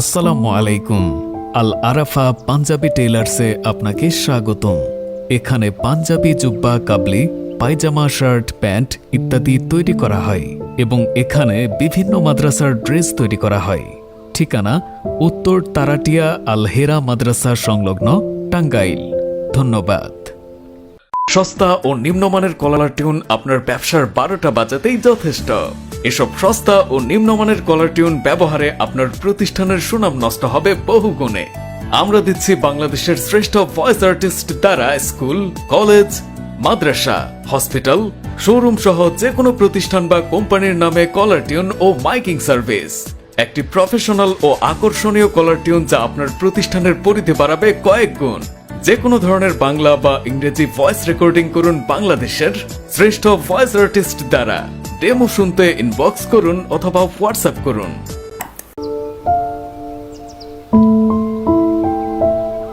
আসসালামু আলাইকুম। আল আরাফা পাঞ্জাবি টেইলার্সে আপনাকে স্বাগতম। এখানে পাঞ্জাবি জুব্বা, কাবলি, পায়জামা, শার্ট, প্যান্ট ইত্যাদি তৈরি করা হয় এবং এখানে বিভিন্ন মাদ্রাসার ড্রেস তৈরি করা হয়। ঠিকানা উত্তর তারাটিয়া আল হেরা মাদ্রাসা সংলগ্ন টাঙ্গাইল। ধন্যবাদ। সস্তা ও নিম্নমানের কলার টিউন আপনার ব্যবসার বারোটা বাজাতেই যথেষ্ট। এসব সস্তা ও নিম্নমানের কলার টিউন ব্যবহারে আপনার প্রতিষ্ঠানের সুনাম নষ্ট হবে বহু গুণে। আমরা দিচ্ছি বাংলাদেশের শ্রেষ্ঠ ভয়েস আর্টিস্ট দ্বারা স্কুল, কলেজ, মাদ্রাসা, হসপিটাল, শোরুম সহ যে কোনো প্রতিষ্ঠান বা কোম্পানির নামে কলার টিউন ও মাইকিং সার্ভিস। একটি প্রফেশনাল ও আকর্ষণীয় কলার টিউন যা আপনার প্রতিষ্ঠানের পরিধি বাড়াবে কয়েক গুণ। যে কোনো ধরনের বাংলা বা ইংরেজি ভয়েস রেকর্ডিং করুন বাংলাদেশের শ্রেষ্ঠ ভয়েস আর্টিস্ট দ্বারা। ডেমো শুনতে ইনবক্স করুন অথবা হোয়াটসঅ্যাপ করুন।